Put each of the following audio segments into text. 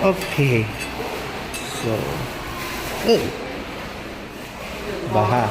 Okay. So, oh. Baha.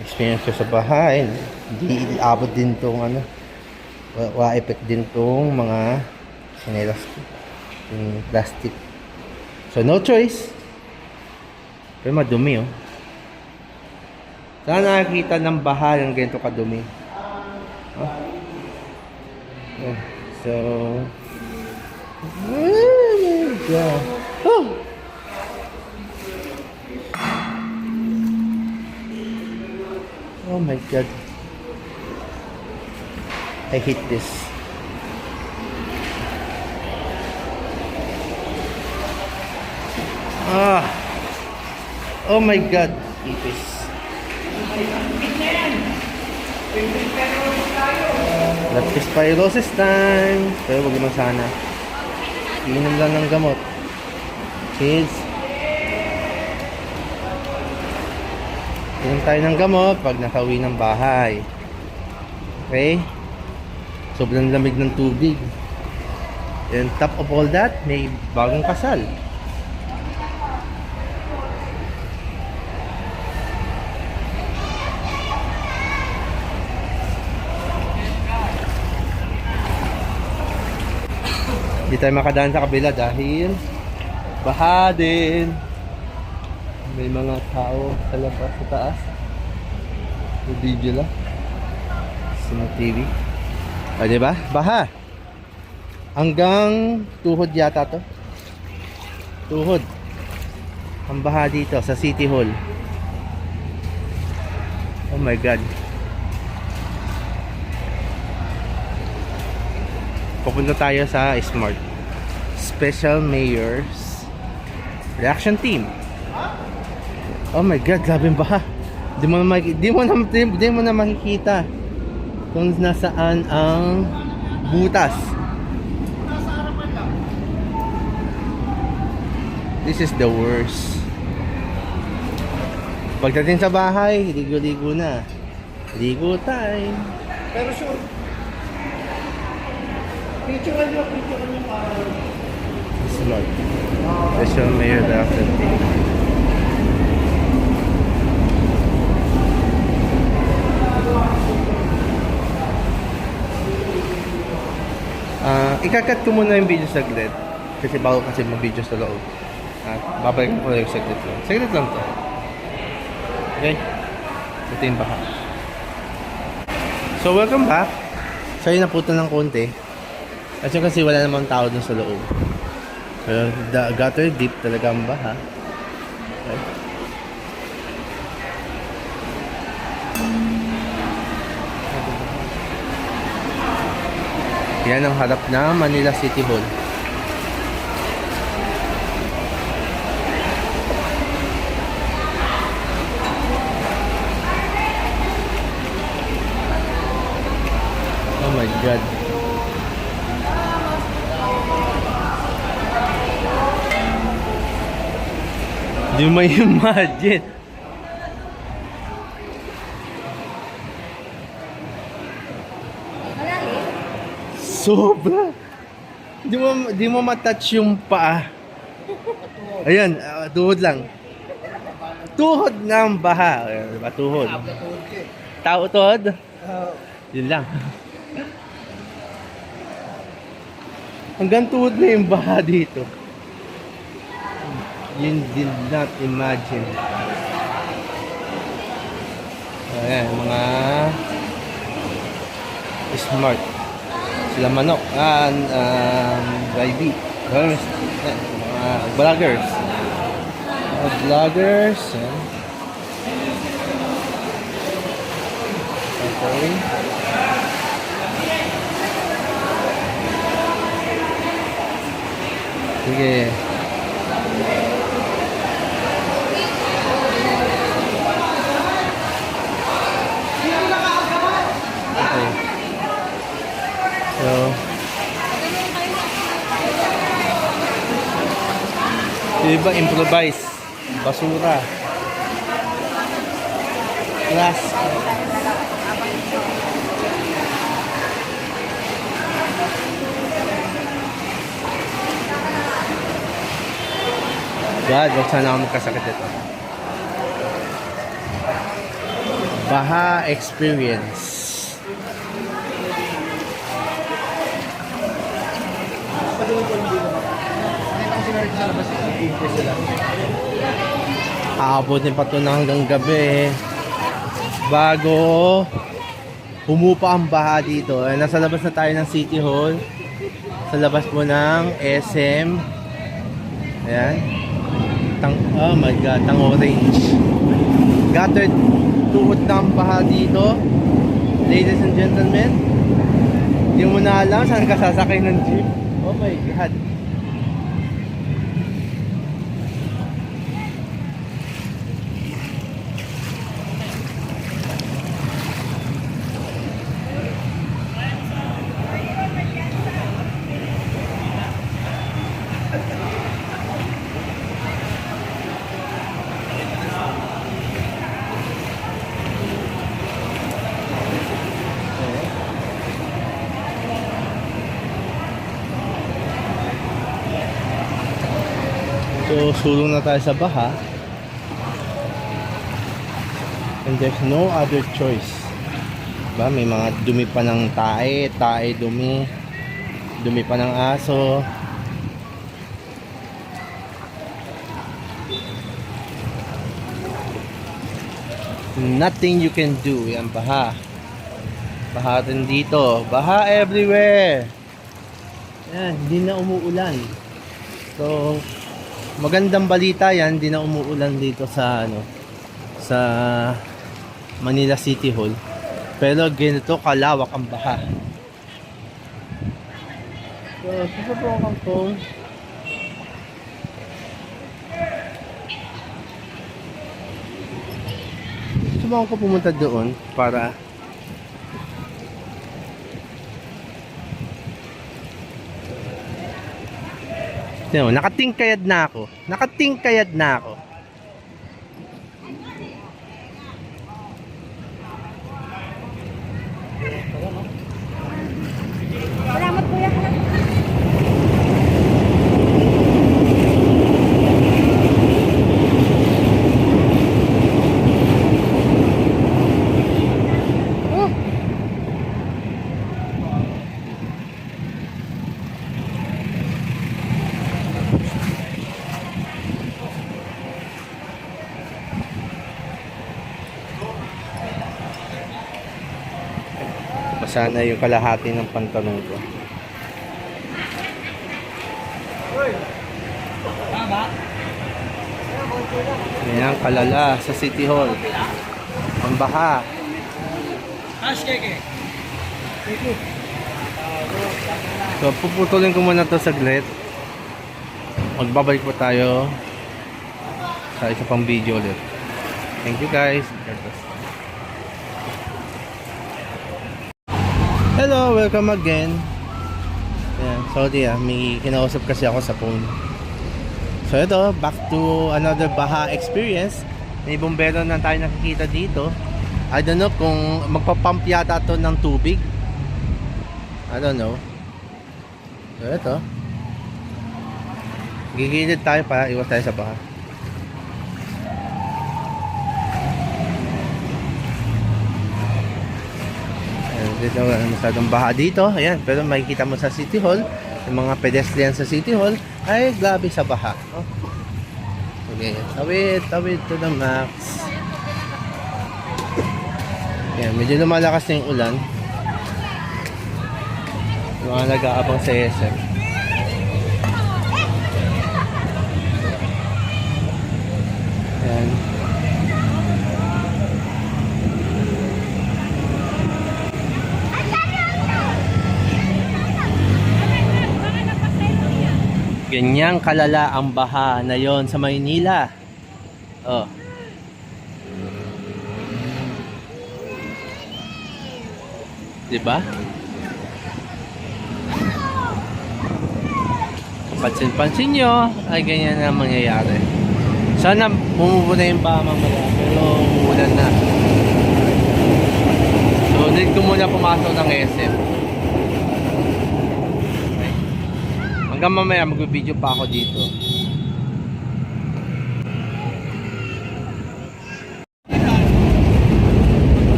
Experience ko sa baha. eh. Hindi abot din tong ano. wa- Wa-effect din tong mga sinelas ko. Yung plastic. So, no choice. Pero madumi, oh. Saan nakakita ng baha yung ganito kadumi? Oh. Oh. So, oh God. Oh. Oh my God. I hate this. Ah. Oh my God. Ipis. Leptospirosis time. Pero wag naman sana. Inom lang ng gamot. Kids. Inom tayo ng gamot pag nakauwi ng bahay. Okay? Sobrang lamig ng tubig. And top of all that, may bagong kasal. Hindi tayo makadaan sa kabila dahil baha din. May mga tao sa labas sa taas. May video lang. Sa TV. O, diba? Baha. Hanggang tuhod yata to. Tuhod. Ang baha dito sa City Hall. Oh my God. Pupunta tayo sa Smart. Special Mayor's Reaction Team. Oh my God, grabe yung baha. Di mo na di mo na, di, di mo na makikita kung nasaan ang butas. This is the worst. Pagdating sa bahay, ligo-ligo na. Ligo time. Pero sure. Picture nyo, picture nyo para... Smart. Special Mayor Team. Ah, ikakat ko muna yung video saglit. Kasi bago kasi mag-video sa loob. At babalik ko yung saglit lang. Saglit lang to. Okay? Ito yung baha. So, welcome back. Sa'yo naputo ng konti. Kasi kasi wala namang tao dun sa loob. Pero the gutter deep talaga ang baha. Okay. Yan ang harap na Manila City Hall. Oh my god. Di mo imagine. Sobra. Di mo di mo matouch yung paa. Ayan, ah, tuhod lang. Tuhod ng baha. Ayan, diba? Tuhod. Tao tuhod. Yun lang. Hanggang tuhod na yung baha dito. You did not imagine. Ayan, mga smart. Sila manok. Ah, um, Raibi. Girls. Mga vloggers. Mga vloggers. Okay. Sige. Okay. So, iba improvise. Basura. Glass. God, huwag sana ako magkasakit ito. Baha experience. Aabotin pa ito hanggang gabi. Bago humupa ang baha dito. Eh, nasa labas na tayo ng City Hall. Sa labas po ng SM. Ayan. Tang, oh my god, tang orange. Guttered tuhod na ang baha dito. Ladies and gentlemen. Hindi mo na alam saan ka sasakay ng jeep. Oh my god. So, sulong na tayo sa baha. And there's no other choice. Ba, may mga dumi pa ng tae, tae dumi. Dumi pa ng aso. Nothing you can do. Yan, baha. Baha rin dito. Baha everywhere. Yan, hindi na umuulan. So, magandang balita yan, hindi na umuulan dito sa ano sa Manila City Hall. Pero ganito kalawak ang baha. So, susubukan ko Subukan ko pumunta doon para Mo, nakatingkayad na ako. Nakatingkayad na ako. Basa na yung kalahati ng pantalon ko. Yan, kalala sa City Hall. Ang baha. So, puputulin ko muna to saglit. Magbabalik po tayo sa isa pang video ulit. Thank you guys. God bless. Hello, welcome again. Ayan, sorry ah, may kinausap kasi ako sa phone. So ito, back to another Baha experience. May bombero na tayo nakikita dito. I don't know kung magpapump yata to ng tubig. I don't know. So ito. Gigilid tayo para iwas tayo sa baha. Dito masyadong baha dito. Ayan, pero makikita mo sa City Hall, yung mga pedestrian sa City Hall, ay grabe sa baha. Oh. Okay, tawid, tawid to the max. Ayan, medyo lumalakas na yung ulan. Yung mga nag-aabang sa SM. Ayan. Ganyang kalala ang baha na yon sa Maynila. Oh. Diba? Pansin-pansin nyo, ay ganyan na mangyayari. Sana bumubo na yung baha mamaya, pero umuulan na. So, need ko muna pumasok ng SM. Hanggang mamaya mag-video pa ako dito.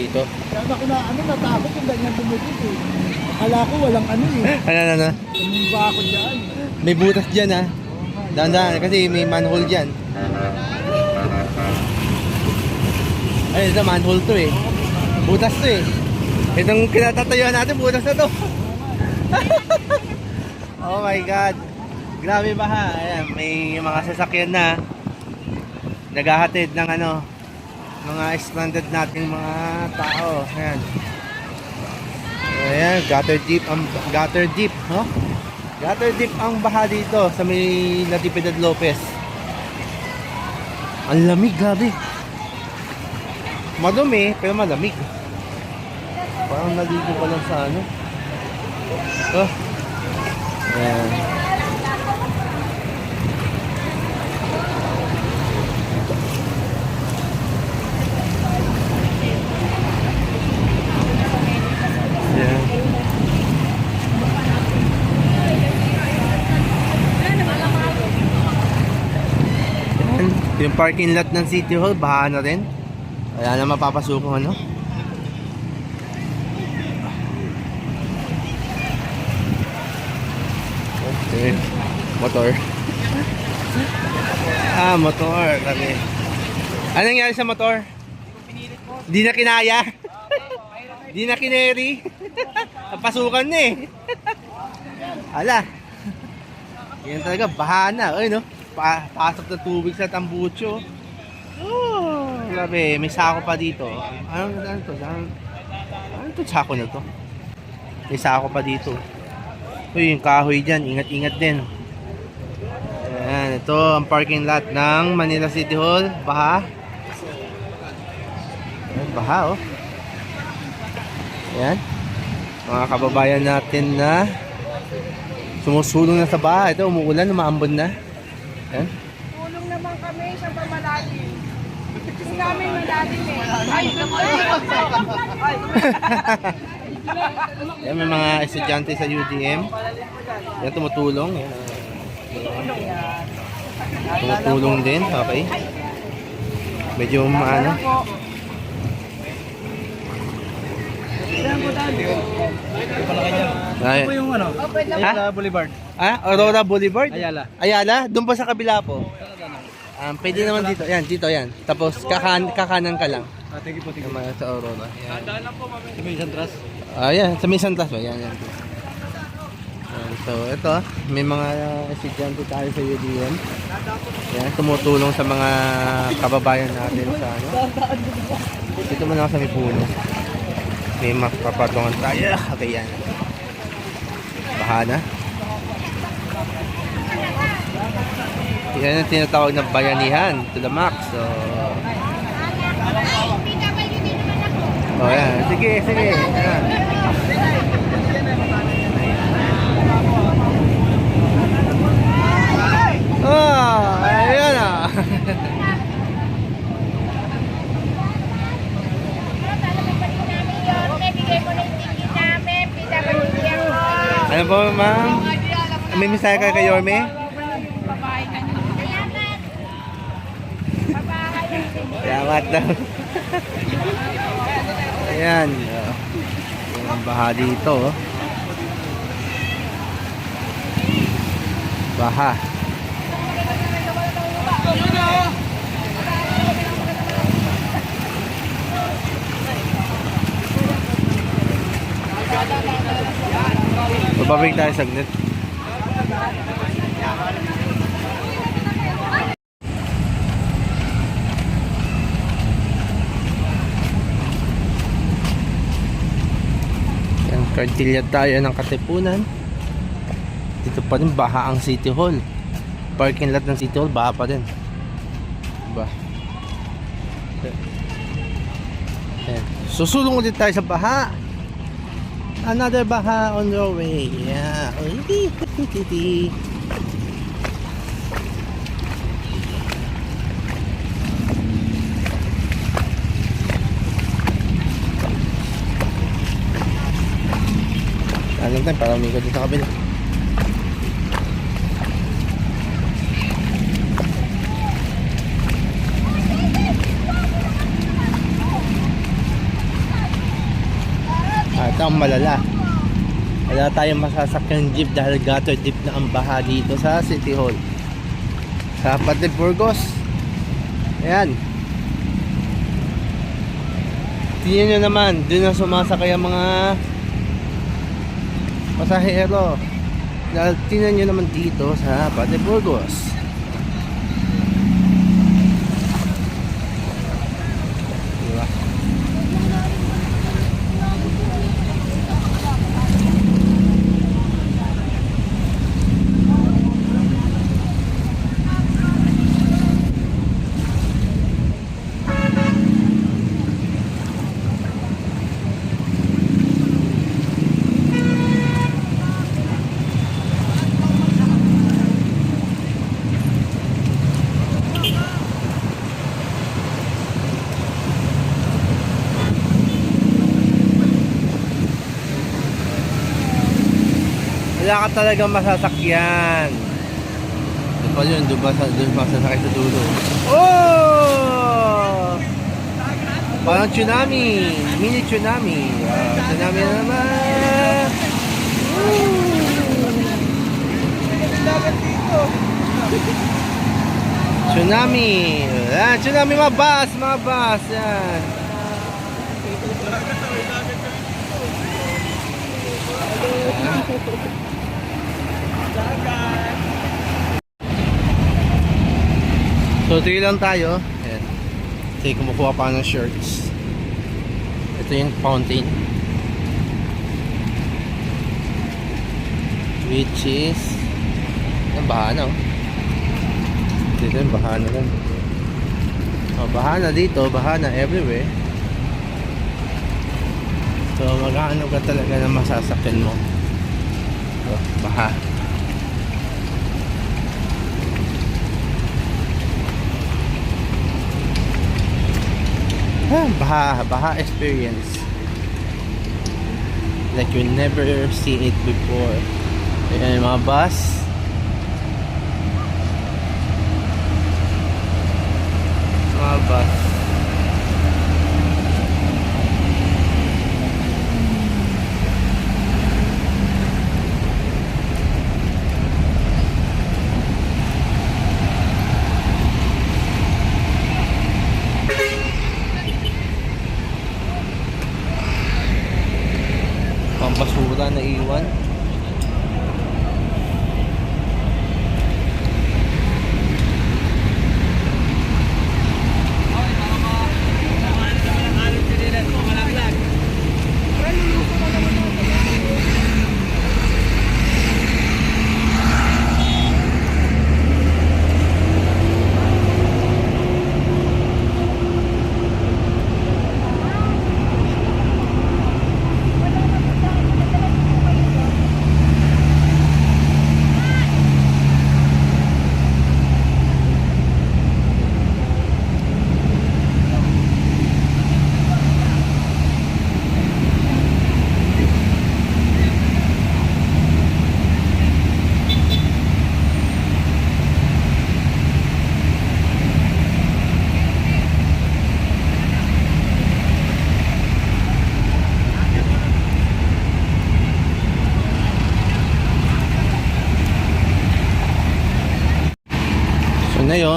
dito. Kaya ako na, ano, natakot yung ganyan dumikit eh. Akala ko walang ano. Ano, ano? Tumumba ako dyan. May butas dyan ha. Dahan-dahan kasi may manhole dyan. Ay, ito manhole to eh. Butas to eh. Itong kinatatayuan natin, butas na to. oh my God. Grabe ba ha? Ayan, may mga sasakyan na naghahatid ng ano, mga stranded nating mga tao. Ayan. Ayan, gutter deep ang gutter deep, no? Gutter deep ang baha dito sa may Natividad Lopez. Ang lamig, grabe. Madumi, pero malamig. Parang naligo pa lang sa ano. Oh. Ayan. Ayan. Yung parking lot ng City Hall, baha na rin. Wala na mapapasok ano. Okay. Motor. ah, motor. Kami. Anong nangyari sa motor? Di na kinaya. Di na kineri. Napasukan na eh. Ala. Yan talaga, baha na. Ay, no? Pa pasok na tubig sa tambucho. Oh, grabe. May sako pa dito. Ano, ano to? Ano, ano to sako na to? May sako pa dito. Uy, yung kahoy dyan. Ingat-ingat din. Ayan, ito ang parking lot ng Manila City Hall. Baha. Ayan, baha oh. Ayan. Mga kababayan natin na sumusulong na sa baha. Ito, umuulan, umaambon na. Ayan. Tulong naman kami sa pamalalim. Kasi namin malalim eh. Ay, ay, Yan, may mga estudyante sa UDM. Yan, tumutulong. Yan. Tumutulong din. Okay. Medyo maano. Ay, Ito yung ano? Ha? Boulevard. ah, Aurora Boulevard? Ayala. Ayala? Doon pa sa kabila po. Um, pwede naman dito. Yan, dito yan. Tapos kakan kakanan ka lang. Ah, thank you po, thank you. Sa Aurora. Yan. Si May Santras. Ah, yan. Sa Mission Class ba? Yan, yan. Yan, So, ito, may mga estudyante tayo sa UDM. Yan, tumutulong sa mga kababayan natin sa ano. Dito muna ako sa may puno. May mapapatungan tayo. Okay, yan. Baha na. Yan ang tinatawag na bayanihan to the max. So, oh, yan. Sige, sige. Yan. Oh, ayan ah. ano po, ma'am? May misaya ka kay Yorme? Salamat daw. Ayan. Yan ang baha dito. oh. Baha. Babalik tayo saglit. Yan, kartilya tayo ng Katipunan. Dito pa rin baha ang City Hall. Parking lot ng City Hall, baha pa din. Diba? Yan. Susulong ulit tayo sa baha. Another baha on your way. Yeah. Alam tayo, para umikot dito kabila. Ang malala. Wala tayong masasakyan jeep dahil gutter deep na ang baha dito sa City Hall. Sa Patid Burgos. Ayan. Tingnan nyo naman dun na sumasakay ang mga pasahero. Dahil tingnan nyo naman dito sa Patid Burgos diba? Wala ka talagang masasakyan. Doon pa yun, doon sa, doon pa sasakay sa dulo. Oh! Parang tsunami. Mini tsunami. Ah, tsunami na naman. Tsunami. Yan, tsunami mga bus, mga bus. Yan. So, tingin lang tayo. Ayan. Kasi kumukuha pa ng shirts. Ito yung fountain. Which is... Ang bahana oh. Dito yung bahana lang. Oh, bahana dito, bahana everywhere. So, magkano ka talaga na masasakyan mo. So, baha. Baha, baha experience. Like you never see it before. Ayan yung mga bus. Mga bus.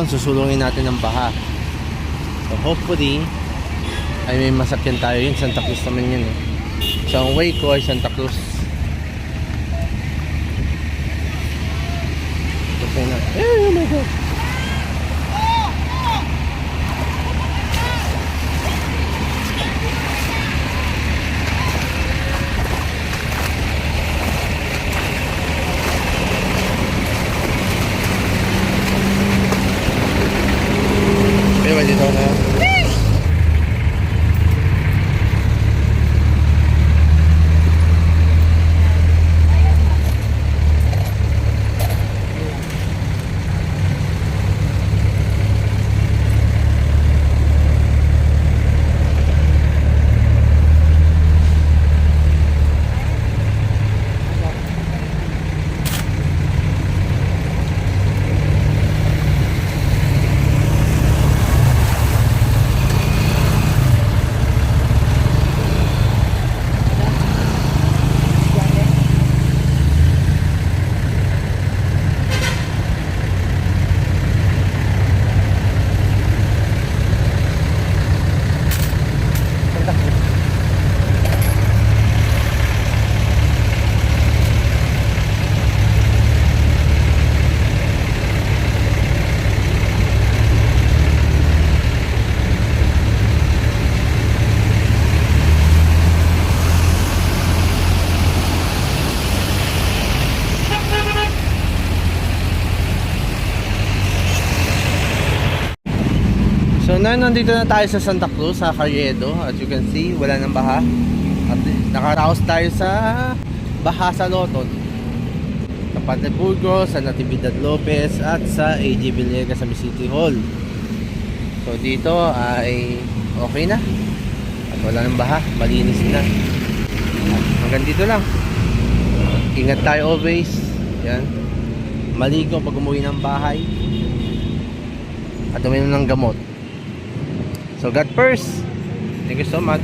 Ngayon, susulungin natin ng baha. So hopefully, ay may masakyan tayo yun. Santa Cruz naman yun eh. So ang way ko ay Santa Cruz. Okay na. Eh, oh my God. So na nandito na tayo sa Santa Cruz, sa Carriedo. As you can see, wala nang baha. At nakaraos tayo sa baha sa Loton. Sa Panteburgos, sa Natividad Lopez, at sa AG Villegas sa City Hall. So dito ay okay na. At wala nang baha, malinis na. Hanggang dito lang. Ingat tayo always. Yan. Maligo pag umuwi ng bahay. At uminom ng gamot. So God first. Thank you so much.